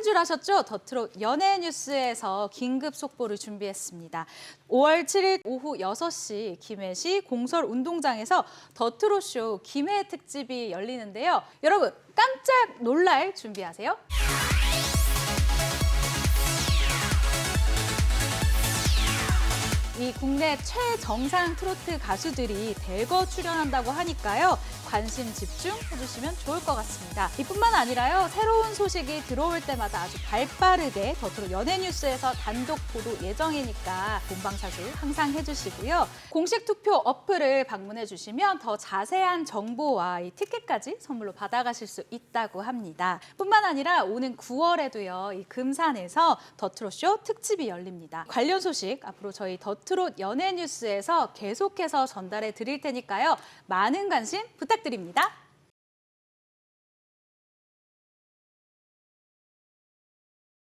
한 줄 아셨죠? 더트롯 연예 뉴스에서 긴급 속보를 준비했습니다. 5월 7일 오후 6시 김해시 공설 운동장에서 더트롯 쇼 김해 특집이 열리는데요. 여러분 깜짝 놀랄 준비하세요. 이 국내 최정상 트로트 가수들이 대거 출연한다고 하니까요. 관심 집중해주시면 좋을 것 같습니다. 이뿐만 아니라요. 새로운 소식이 들어올 때마다 아주 발 빠르게 더트로 연예뉴스에서 단독 보도 예정이니까 본방사수 항상 해주시고요. 공식 투표 어플을 방문해 주시면 더 자세한 정보와 이 티켓까지 선물로 받아가실 수 있다고 합니다. 뿐만 아니라 오는 9월에도요. 이 금산에서 더트로쇼 특집이 열립니다. 관련 소식 앞으로 저희 더트롯 연예뉴스에서 계속해서 전달해 드릴 테니까요. 많은 관심 부탁드립니다.